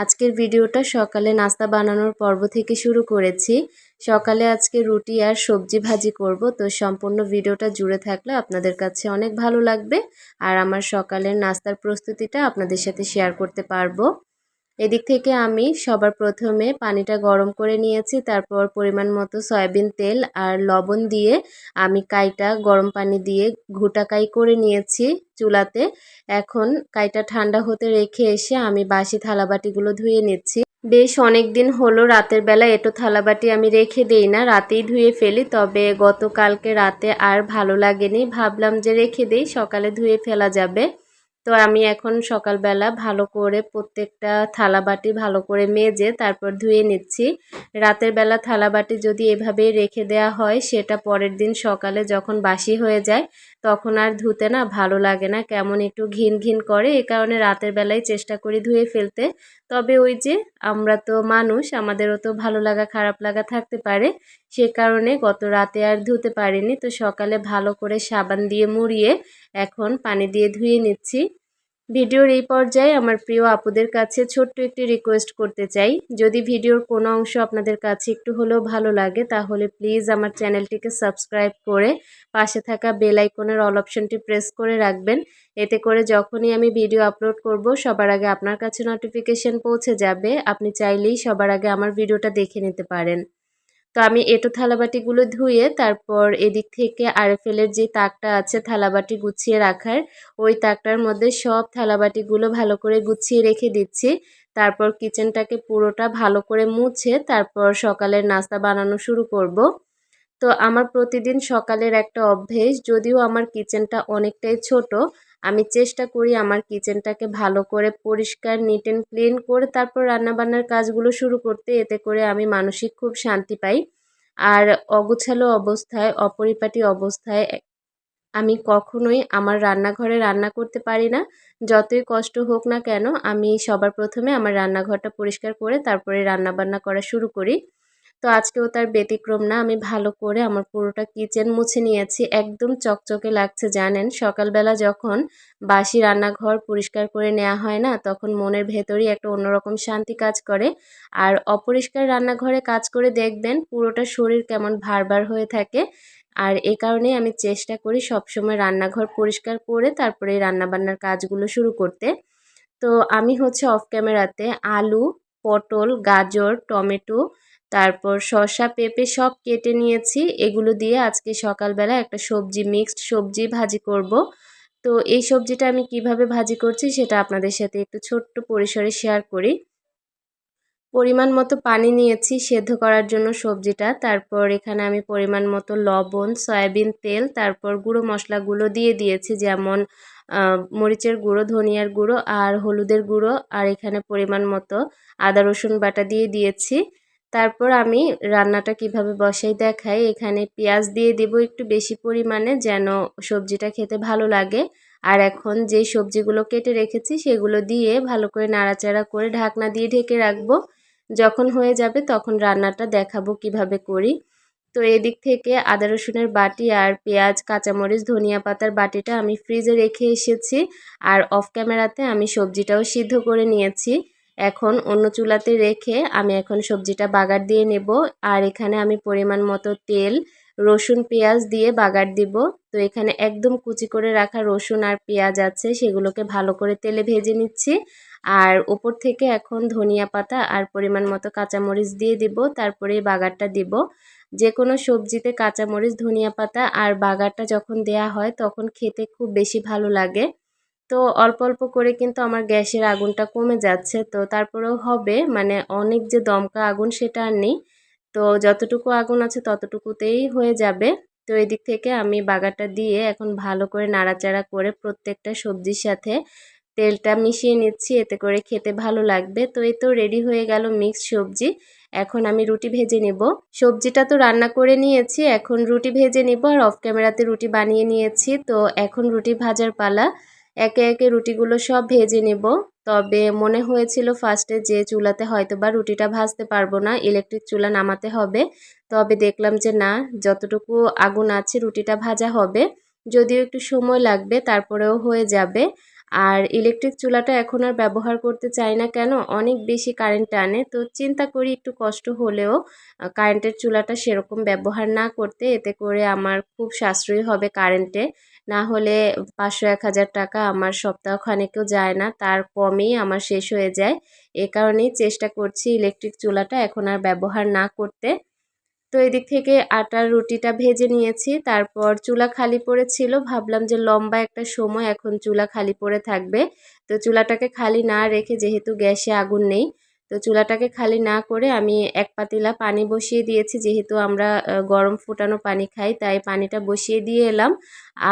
আজকের ভিডিওটা সকালে নাস্তা বানানোর পর্ব থেকে শুরু করেছি। সকালে আজকে রুটি আর সবজি ভাজি করব। তো সম্পূর্ণ ভিডিওটা জুড়ে থাকলে আপনাদের কাছে অনেক ভালো লাগবে। আর আমার সকালের নাস্তার প্রস্তুতিটা আপনাদের সাথে শেয়ার করতে পারব। এদিক থেকে আমি সবার প্রথমে পানিটা গরম করে নিয়েছি, তারপর পরিমাণ মতো সয়াবিন তেল আর লবণ দিয়ে আমি কাইটা গরম পানি দিয়ে ঘুটা কাই করে নিয়েছি চুলাতে। এখন কাইটা ঠান্ডা হতে রেখে এসে আমি বাসি থালাবাটিগুলো ধুয়ে নিচ্ছি। বেশ অনেক দিন হলো রাতের বেলা এটো থালাবাটি আমি রেখে দেই না, রাতেই ধুয়ে ফেলি, তবে গতকালকে রাতে আর ভালো লাগেনি। ভাবলাম যে রেখে দেই, সকালে ধুয়ে ফেলা যাবে। তো আমি এখন সকালবেলা ভালো করে প্রত্যেকটা থালা বাটি ভালো করে মেজে তারপর ধুয়ে নিচ্ছি। রাতের বেলা থালা বাটি যদি এভাবে রেখে দেওয়া হয়, সেটা পরের দিন সকালে যখন বাসি হয়ে যায়, তখন আর ধুতে না ভালো লাগে না। কেমন একটু ঘিন ঘিন করে, এ কারণে রাতের বেলায় চেষ্টা করি ধুয়ে ফেলতে। তবে ওই যে আমরা তো মানুষ, আমাদেরও তো ভালো লাগা, খারাপ লাগা থাকতে পারে। সে কারণে গত রাতে আর ধুতে পারিনি। তো সকালে ভালো করে সাবান দিয়ে মুড়িয়ে এখন পানি দিয়ে ধুয়ে নিচ্ছি। ভিডিওর এই পর্যায়ে আমার প্রিয় আপুদের কাছে ছোট্ট একটি রিকোয়েস্ট করতে চাই। যদি ভিডিওর কোনো অংশ আপনাদের কাছে একটু হলেও ভালো লাগে, তাহলে প্লিজ আমার চ্যানেলটিকে সাবস্ক্রাইব করে পাশে থাকা বেল আইকনের অল অপশনটি প্রেস করে রাখবেন। এতে করে যখনই আমি ভিডিও আপলোড করব, সবার আগে আপনার কাছে নোটিফিকেশন পৌঁছে যাবে। আপনি চাইলেই সবার আগে আমার ভিডিওটা দেখে নিতে পারেন। তো আমি এটো থালাবাটিগুলো ধুয়ে তারপর এদিক থেকে আরএফএলের যে তাকটা আছে থালাবাটি গুছিয়ে রাখার, ওই তাকটার মধ্যে সব থালাবাটিগুলো ভালো করে গুছিয়ে রেখে দিচ্ছি তারপর কিচেনটাকে পুরোটা ভালো করে মুছে তারপর সকালের নাস্তা বানানো শুরু করব। তো আমার প্রতিদিন সকালের একটা অভ্যেস, যদিও আমার কিচেনটা অনেকটাই ছোট আমি চেষ্টা করি আমার কিচেনটাকে ভালো করে পরিষ্কার নিট অ্যান্ড ক্লিন করে তারপর রান্নাবান্নার কাজগুলো শুরু করতে। এতে করে আমি মানসিক খুব শান্তি পাই। আর অগোছালো অবস্থায়, অপরিপাটি অবস্থায় আমি কখনোই আমার রান্নাঘরে রান্না করতে পারি না। যতই কষ্ট হোক না কেন, আমি সবার প্রথমে আমার রান্নাঘরটা পরিষ্কার করে তারপরে রান্নাবান্না করা শুরু করি। তো আজকেও তার ব্যতিক্রম না, আমি ভালো করে আমার পুরোটা কিচেন মুছে নিয়েছি। একদম চকচকে লাগছে, জানেন? সকালবেলা যখন বাসি রান্নাঘর পরিষ্কার করে নেওয়া হয় না, তখন মনের ভেতরই একটা অন্যরকম শান্তি কাজ করে। আর অপরিষ্কার রান্নাঘরে কাজ করে দেখবেন, পুরোটা শরীর কেমন ভার হয়ে থাকে। আর এ কারণেই আমি চেষ্টা করি সবসময় রান্নাঘর পরিষ্কার করে তারপরে রান্নাবান্নার কাজগুলো শুরু করতে। তো আমি হচ্ছে অফ ক্যামেরাতে আলু, পটল, গাজর, টমেটো তারপর শসা, পেঁপে সব কেটে নিয়েছি। এগুলো দিয়ে আজকে সকালবেলা একটা সবজি মিক্সড সবজি ভাজি করব। তো এই সবজিটা আমি কীভাবে ভাজি করছি সেটা আপনাদের সাথে একটু ছোট্ট পরিসরে শেয়ার করি। পরিমাণ মতো পানি নিয়েছি সেদ্ধ করার জন্য সবজিটা। তারপর এখানে আমি পরিমাণ মতো লবণ, সয়াবিন তেল, তারপর গুঁড়ো মশলাগুলো দিয়ে দিয়েছি, যেমন মরিচের গুঁড়ো, ধনিয়ার গুঁড়ো আর হলুদের গুঁড়ো। আর এখানে পরিমাণ মতো আদা, রসুন বাটা দিয়ে দিয়েছি। তারপর আমি রান্নাটা কীভাবে বসাই দেখাই। এখানে পেঁয়াজ দিয়ে দেব একটু বেশি পরিমাণে যেন সবজিটা খেতে ভালো লাগে। আর এখন যে সবজিগুলো কেটে রেখেছি সেগুলো দিয়ে ভালো করে নাড়াচাড়া করে ঢাকনা দিয়ে ঢেকে রাখব। যখন হয়ে যাবে তখন রান্নাটা দেখাবো কীভাবে করি। তো এদিক থেকে আদা রসুনের বাটি আর পেঁয়াজ, কাঁচামরিচ, ধনিয়া পাতার বাটিটা আমি ফ্রিজে রেখে এসেছি। আর অফ ক্যামেরাতে আমি সবজিটাও সিদ্ধ করে নিয়েছি। এখন অন্য চুলাতে রেখে আমি এখন সবজিটা বাগার দিয়ে নেব। আর এখানে আমি পরিমাণ মতো তেল, রসুন, পেঁয়াজ দিয়ে বাগার দিব। তো এখানে একদম কুচি করে রাখা রসুন আর পেঁয়াজ আছে, সেগুলোকে ভালো করে তেলে ভেজে নিচ্ছি। আর ওপর থেকে এখন ধনিয়া পাতা আর পরিমাণ মতো কাঁচামরিচ দিয়ে দিব, তারপরে বাগারটা দিব। যে কোনো সবজিতে কাঁচামরিচ, ধনিয়া পাতা আর বাগারটা যখন দেয়া হয়, তখন খেতে খুব বেশি ভালো লাগে। তো অল্প অল্প করে কিন্তু আমার গ্যাসের আগুনটা কমে যাচ্ছে। তো তারপরেও হবে মানে অনেক যে দমকা আগুন সেটা আর নেই। তো যতটুকু আগুন আছে ততটুকুতেই হয়ে যাবে। তো এদিক থেকে আমি বাগারটা দিয়ে এখন ভালো করে নাড়াচাড়া করে প্রত্যেকটা সবজির সাথে তেলটা মিশিয়ে নিচ্ছি, এতে করে খেতে ভালো লাগবে। তো এই তো রেডি হয়ে গেল মিক্সড সবজি। এখন আমি রুটি ভেজে নেব। সবজিটা তো রান্না করে নিয়েছি, এখন রুটি ভেজে নেব আর অফ ক্যামেরাতে রুটি বানিয়ে নিয়েছি। তো এখন রুটি ভাজার পালা। একে একে রুটিগুলো সব ভেজে নেব। তবে মনে হয়েছিল ফার্স্টে যে চুলাতে হয়তো বা রুটিটা ভাজতে পারব না ইলেকট্রিক চুলা নামাতে হবে। তবে দেখলাম যে না, যতটুকু আগুন আছে রুটিটা ভাজা হবে। যদিও একটু সময় লাগবে, তারপরেও হয়ে যাবে। আর ইলেকট্রিক চুলাটা এখন আর ব্যবহার করতে চাই না কেন, অনেক বেশি কারেন্ট টানে। তো চিন্তা করি একটু কষ্ট হলেও কারেন্টের চুলাটা সেরকম ব্যবহার না করতে, এতে করে আমার খুব সাশ্রয়ী হবে কারেন্টে না হলে পাঁচশো এক হাজার টাকা আমার সপ্তাহখানেকেও যায় না, তার কমেই আমার শেষ হয়ে যায়। এ কারণেই চেষ্টা করছি ইলেকট্রিক চুলাটা এখন আর ব্যবহার না করতে। তো এদিক থেকে আটার রুটিটা ভেজে নিয়েছি, তারপর চুলা খালি পড়েছিল, ভাবলাম যে লম্বা একটা সময় এখন চুলা খালি পড়ে থাকবে। তো চুলাটাকে খালি না রেখে যেহেতু গ্যাসে আগুন নেই তো চুলাটাকে খালি না করে আমি এক পাতিলা পানি বসিয়ে দিয়েছি। যেহেতু আমরা গরম ফুটানো পানি খাই, তাই পানিটা বসিয়ে দিয়ে এলাম।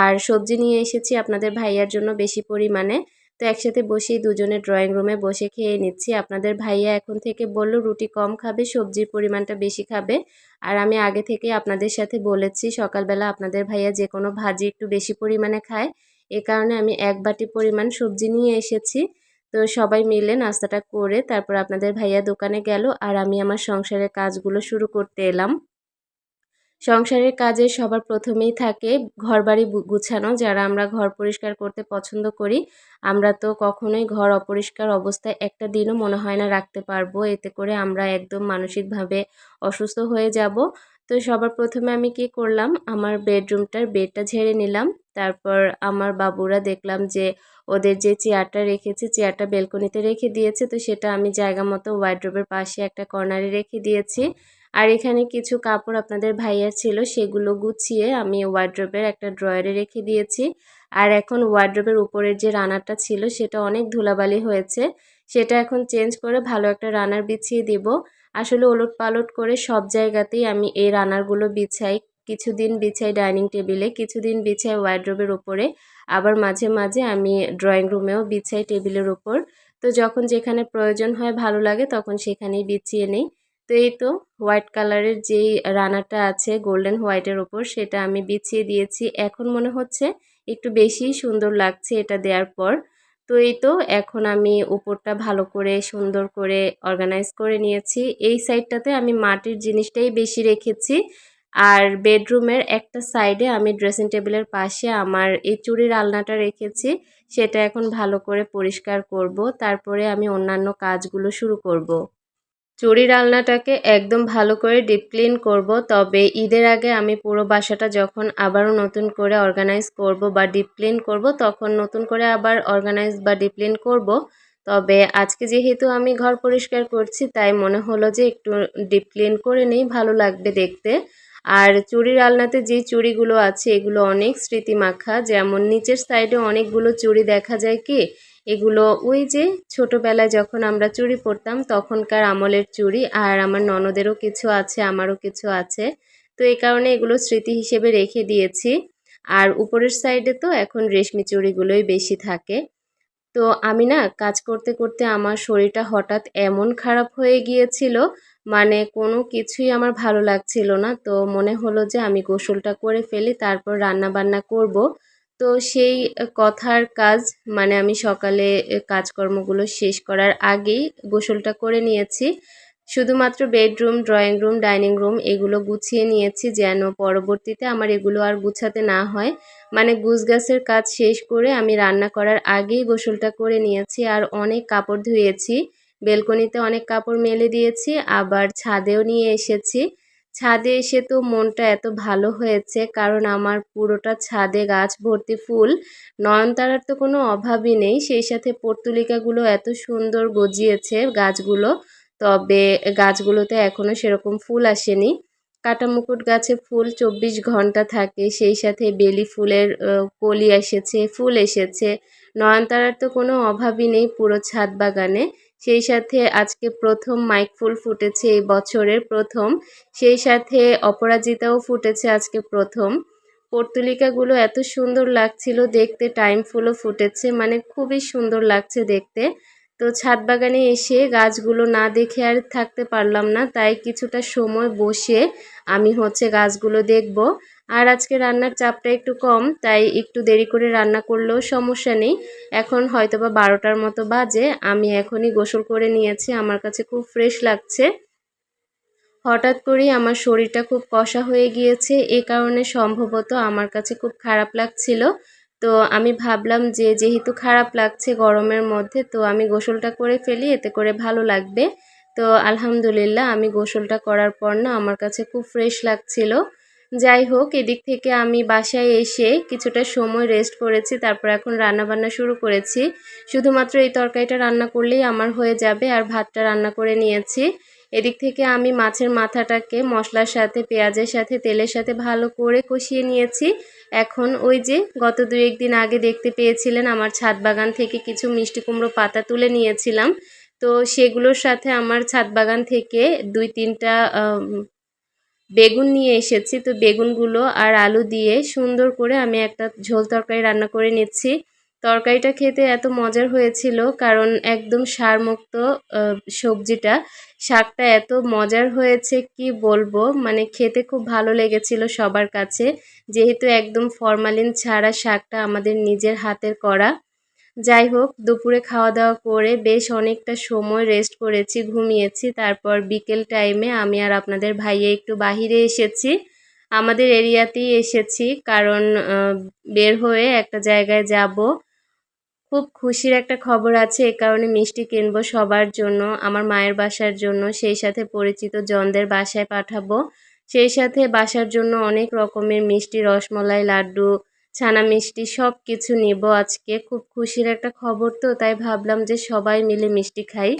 আর সবজি নিয়ে এসেছি আপনাদের ভাইয়ার জন্য বেশি পরিমাণে। তো একসাথে বসেই দুজনে ড্রয়িং রুমে বসে খেয়ে নিচ্ছি। আপনাদের ভাইয়া এখন থেকে বলল, রুটি কম খাবে, সবজির পরিমাণটা বেশি খাবে। আর আমি আগে থেকে আপনাদের সাথে বলেছি, সকালবেলা আপনাদের ভাইয়া যে কোনো ভাজি একটু বেশি পরিমাণে খায়। এ কারণে আমি এক বাটি পরিমাণ সবজি নিয়ে এসেছি। তো সবাই মিলে নাস্তাটা করে তারপর আপনাদের ভাইয়া দোকানে গেল আর আমি আমার সংসারের কাজগুলো শুরু করতে এলাম। সংসারের কাজে সবার প্রথমেই থাকে ঘরবাড়ি গুছানো, যারা আমরা ঘর পরিষ্কার করতে পছন্দ করি, আমরা তো কখনোই ঘর অপরিষ্কার অবস্থায় একটা দিনও মনে হয় না রাখতে পারব। এতে করে আমরা একদম মানসিকভাবে অসুস্থ হয়ে যাব। তো সবার প্রথমে আমি কি করলাম, আমার বেডরুমটার বেডটা ঝেড়ে নিলাম। তারপর আমার বাবুরা দেখলাম যে ওদের যে চেয়ারটা রেখেছে, চেয়ারটা বেলকনিতে রেখে দিয়েছে। তো সেটা আমি জায়গা মতো ওয়াইড্রোবের পাশে একটা কর্নারে রেখে দিয়েছি। আর এখানে কিছু কাপড় আপনাদের ভাইয়ার ছিল, সেগুলো গুছিয়ে আমি ওয়ার্ড্রোবের একটা ড্রয়ারে রেখে দিয়েছি। আর এখন ওয়ার্ড্রোবের উপরের যে রানারটা ছিল, সেটা অনেক ধুলাবালি হয়েছে। সেটা এখন চেঞ্জ করে ভালো একটা রানার বিছিয়ে দিব। আসলে ওলট পালট করে সব জায়গাতেই আমি এই রানারগুলো বিছাই। কিছুদিন বিছাই ডাইনিং টেবিলে, কিছুদিন বিছাই ওয়ার্ড্রোবের উপরে। আবার মাঝে মাঝে আমি ড্রয়িং রুমেও বিছাই টেবিলের উপর। তো যখন যেখানে প্রয়োজন হয় ভালো লাগে, তখন সেখানেই বিছিয়ে নেই। তো এই তো হোয়াইট কালারের যেই রানাটা আছে গোল্ডেন হোয়াইটের ওপর সেটা আমি বিছিয়ে দিয়েছি। এখন মনে হচ্ছে একটু বেশি সুন্দর লাগছে এটা দেওয়ার পর। তো এই তো এখন আমি উপরটা ভালো করে, সুন্দর করে অর্গানাইজ করে নিয়েছি। এই সাইডটাতে আমি মাটির জিনিসটাই বেশি রেখেছি। আর বেডরুমের একটা সাইডে আমি ড্রেসিং টেবিলের পাশে আমার এই চুরির আলনাটা রেখেছি, সেটা এখন ভালো করে পরিষ্কার করব, তারপরে আমি অন্যান্য কাজগুলো শুরু করব। চুরি রান্নাটাকে একদম ভালো করে ডিপ ক্লিন করব, তবে ঈদের আগে আমি পুরো বাসাটা যখন আবারও নতুন করে অর্গানাইজ করব বা ডিপ ক্লিন করব, তখন নতুন করে আবার অর্গানাইজ বা ডিপ ক্লিন করব তবে আজকে যেহেতু আমি ঘর পরিষ্কার করছি, তাই মনে হলো যে একটু ডিপ ক্লিন করে নিই, ভালো লাগবে দেখতে আর চুড়ির আলনাতে যে চুড়িগুলো আছে, এগুলো অনেক স্মৃতি মাখা যেমন নিচের সাইডে অনেকগুলো চুড়ি দেখা যায় কি? এগুলো ওই যে ছোটোবেলায় যখন আমরা চুড়ি পরতাম, তখনকার আমলের চুড়ি। আর আমার ননদেরও কিছু আছে, আমারও কিছু আছে। তো এই কারণে এগুলো স্মৃতি হিসেবে রেখে দিয়েছি। আর উপরের সাইডে তো এখন রেশমি চুড়িগুলোই বেশি থাকে। তো আমি না, কাজ করতে করতে আমার শরীরটা হঠাৎ এমন খারাপ হয়ে গিয়েছিল মানে কোনো কিছুই আমার ভালো লাগছিল না। তো মনে হলো যে আমি গোসলটা করে ফেলি, তারপর রান্না বান্না করব। তো সেই কথার কাজ মানে আমি সকালে কাজকর্মগুলো শেষ করার আগেই গোসলটা করে নিয়েছি। শুধুমাত্র bedroom, drawing room, dining room এগুলো গুছিয়ে নিয়েছি যেন পরবর্তীতে আমার এগুলো আর গুছাতে না হয়। মানে গাছের কাজ শেষ করে আমি রান্না করার আগেই গোসলটা করে নিয়েছি আর অনেক কাপড় ধুয়েছি। বেলকনিতে অনেক কাপড় মেলে দিয়েছি, আবার ছাদেও নিয়ে এসেছি। ছাদে এসে তো মনটা এত ভালো হয়েছে, কারণ আমার পুরোটা ছাদে গাছ ভর্তি ফুল। নয়নতারার তো কোনো অভাবই নেই, সেই সাথে পর্তুলিকাগুলো এত সুন্দর গজিয়েছে গাছগুলো, তবে গাছগুলোতে এখনও সেরকম ফুল আসেনি। কাটামুকুট গাছে ফুল চব্বিশ ঘণ্টা থাকে, সেই সাথে বেলি ফুলের কলি এসেছে, ফুল এসেছে। নয়নতারার তো কোনো অভাবই নেই পুরো ছাদ বাগানে। সেই সাথে আজকে প্রথম মাইক ফুল ফুটেছে এই বছরের প্রথম। সেই সাথে অপরাজিতাও ফুটেছে আজকে প্রথম। পর্তুলিকাগুলো এত সুন্দর লাগছিল দেখতে, টাইম ফুলও ফুটেছে মানে খুবই সুন্দর লাগছে দেখতে। তো ছাদ বাগানে এসে গাছগুলো না দেখে আর থাকতে পারলাম না, তাই কিছুটা সময় বসে আমি হচ্ছে গাছগুলো দেখব। আর আজকে রান্নার চাপটা একটু কম, তাই একটু দেরি করে রান্না করলেও সমস্যা নেই। এখন হয়তো বা বারোটার মতো বাজে, আমি এখনই গোসল করে নিয়েছি, আমার কাছে খুব ফ্রেশ লাগছে। হঠাৎ করেই আমার শরীরটা খুব কষা হয়ে গিয়েছে, এ কারণে সম্ভবত আমার কাছে খুব খারাপ লাগছিল। তো আমি ভাবলাম যে, যেহেতু খারাপ লাগছে গরমের মধ্যে, তো আমি গোসলটা করে ফেলি, এতে করে ভালো লাগবে। তো আলহামদুলিল্লাহ, আমি গোসলটা করার পর না, আমার কাছে খুব ফ্রেশ লাগছিল। যাই হোক, এদিক থেকে আমি বাসায় এসে কিছুটা সময় রেস্ট করেছি, তারপর এখন রান্না বান্না শুরু করেছি। শুধুমাত্র এই তরকারিটা রান্না করলেই আমার হয়ে যাবে, আর ভাতটা রান্না করে নিয়েছি। এদিক থেকে আমি মাছের মাথাটাকে মশলার সাথে, পেঁয়াজের সাথে, তেলের সাথে ভালো করে কষিয়ে নিয়েছি। এখন ওই যে গত দু একদিন আগে দেখতে পেয়েছিলেন, আমার ছাদ বাগান থেকে কিছু মিষ্টি কুমড়ো পাতা তুলে নিয়েছিলাম। তো সেগুলোর সাথে আমার ছাদ বাগান থেকে দুই তিনটা বেগুন নিয়ে এসেছি। তো বেগুনগুলো আর আলু দিয়ে সুন্দর করে আমি একটা ঝোল তরকারি রান্না করে নিচ্ছি। তরকারিটা খেতে এত মজার হয়েছিল কারণ একদম সারমুক্ত সবজিটা। শাকটা এত মজার হয়েছে, কি বলব? মানে খেতে খুব ভালো লেগেছিল সবার কাছে। যেহেতু একদম ফরমালিন ছাড়া শাকটা আমাদের নিজের হাতের করা। যাই হোক, দুপুরে খাওয়া দাওয়া করে বেশ অনেকটা সময় রেস্ট করেছি, ঘুমিয়েছি। তারপর বিকেল টাইমে আমি আর আপনাদের ভাইয়ে একটু বাহিরে এসেছি। আমাদের এরিয়াতেই এসেছি, কারণ বের হয়ে একটা জায়গায় যাব। খুব খুশির একটা খবর আছে, এ কারণে মিষ্টি কিনবো সবার জন্য, আমার মায়ের বাসার জন্য, সেই সাথে পরিচিত জনদের বাসায় পাঠাবো। সেই সাথে বাসার জন্য অনেক রকমের মিষ্টি, রসমলাই, লাড্ডু ছানা মিষ্টি সব কিছু নিব আজকে। খুব খুশির একটা খবর তো, তাই ভাবলাম যে সবাই মিলে মিষ্টি খাই।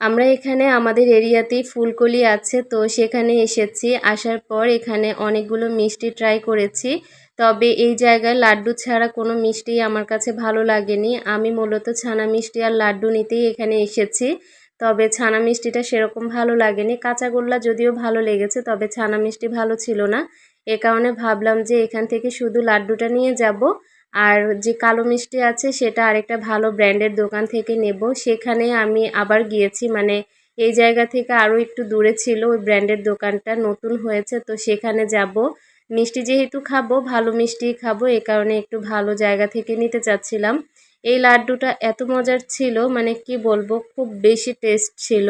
আমরা এখানে আমাদের এরিয়াতেই ফুলকলি আছে, তো সেখানে এসেছি। আসার পর এখানে অনেকগুলো মিষ্টি ট্রাই করেছি। তবে এই জায়গায় লাড্ডু ছাড়া কোনো মিষ্টি আমার কাছে ভালো লাগেনি। আমি মূলত ছানা মিষ্টি আর লাড্ডু নিতেই এখানে এসেছি। তবে ছানা মিষ্টিটা সেরকম ভালো লাগেনি। কাঁচাগোল্লা যদিও ভালো লেগেছে, তবে ছানা মিষ্টি ভালো ছিল না। এ কারণে ভাবলাম যে এখান থেকে শুধু লাড্ডুটা নিয়ে যাব, আর যে কালো মিষ্টি আছে সেটা আরেকটা ভালো ব্র্যান্ডের দোকান থেকে নেব। সেখানে আমি আবার গিয়েছি মানে এই জায়গা থেকে আরও একটু দূরে ছিল, ওই ব্র্যান্ডের দোকানটা নতুন হয়েছে, তো সেখানে যাব। মিষ্টি যেহেতু খাব, ভালো মিষ্টি খাব, এ কারণে একটু ভালো জায়গা থেকে নিতে চাচ্ছিলাম। এই লাড্ডুটা এত মজার ছিল মানে কি বলব, খুব বেশি টেস্ট ছিল।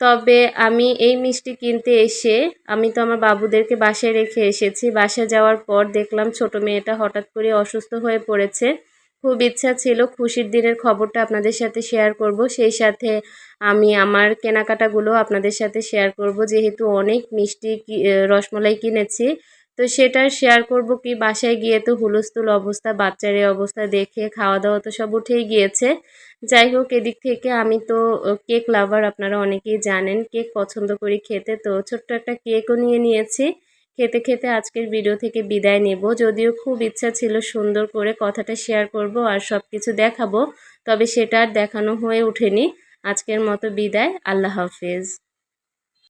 তবে আমি এই মিষ্টি কিনতে এসে আমি তো আমার বাবুদেরকে বাসায় রেখে এসেছি। বাসায় যাওয়ার পর দেখলাম ছোট মেয়েটা হঠাৎ করে অসুস্থ হয়ে পড়েছে। খুব ইচ্ছা ছিল খুশির দিনের খবরটা আপনাদের সাথে শেয়ার করব। সেই সাথে আমি আমার কেনাকাটাগুলো আপনাদের সাথে শেয়ার করব। যেহেতু অনেক মিষ্টি রসমলাই কিনেছি। তো সেটা শেয়ার করব কি? বাসায় গিয়ে তো হুলস্থুল অবস্থা, বাচ্চার এই অবস্থা দেখে খাওয়া দাওয়া তো সব উঠেই গিয়েছে। যাই হোক, এদিক থেকে আমি তো কেক লাভার আপনারা অনেকেই জানেন কেক পছন্দ করি খেতে। তো ছোট্ট একটা কেকও নিয়ে নিয়েছি। খেতে খেতে আজকের ভিডিও থেকে বিদায় নেব। যদিও খুব ইচ্ছা ছিল সুন্দর করে কথাটা শেয়ার করব আর সব কিছু দেখাবো, তবে সেটা আর দেখানো হয়ে ওঠেনি। আজকের মতো বিদায়, আল্লাহ হাফেজ।